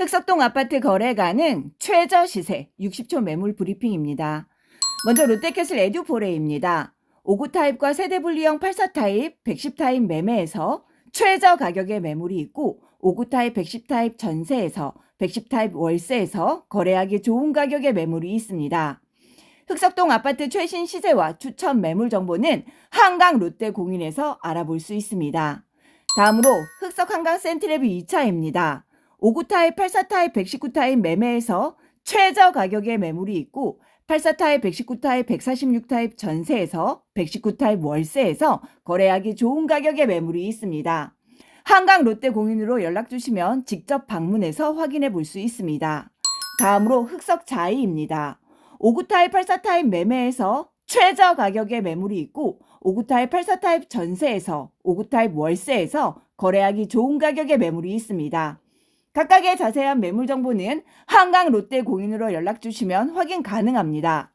흑석동 아파트 거래 가능 최저 시세 60초 매물 브리핑입니다. 먼저 롯데캐슬 에듀포레입니다. 5구 타입과 세대 분리형 84 타입, 110 타입 매매에서 최저 가격의 매물이 있고 5구 타입, 110 타입 전세에서 110 타입 월세에서 거래하기 좋은 가격의 매물이 있습니다. 흑석동 아파트 최신 시세와 추천 매물 정보는 한강 롯데 공인에서 알아볼 수 있습니다. 다음으로 흑석 한강 센트레브 2차입니다. 5구 타입, 84 타입, 119 타입 매매에서 최저 가격의 매물이 있고 84 타입, 119 타입, 146 타입 전세에서 119 타입 월세에서 거래하기 좋은 가격의 매물이 있습니다. 한강 롯데 공인으로 연락 주시면 직접 방문해서 확인해 볼 수 있습니다. 다음으로 흑석 자이입니다. 5구 타입, 84 타입 매매에서 최저 가격의 매물이 있고 5구 타입, 84 타입 전세에서 5구 타입 월세에서 거래하기 좋은 가격의 매물이 있습니다. 각각의 자세한 매물 정보는 한강 롯데 공인으로 연락 주시면 확인 가능합니다.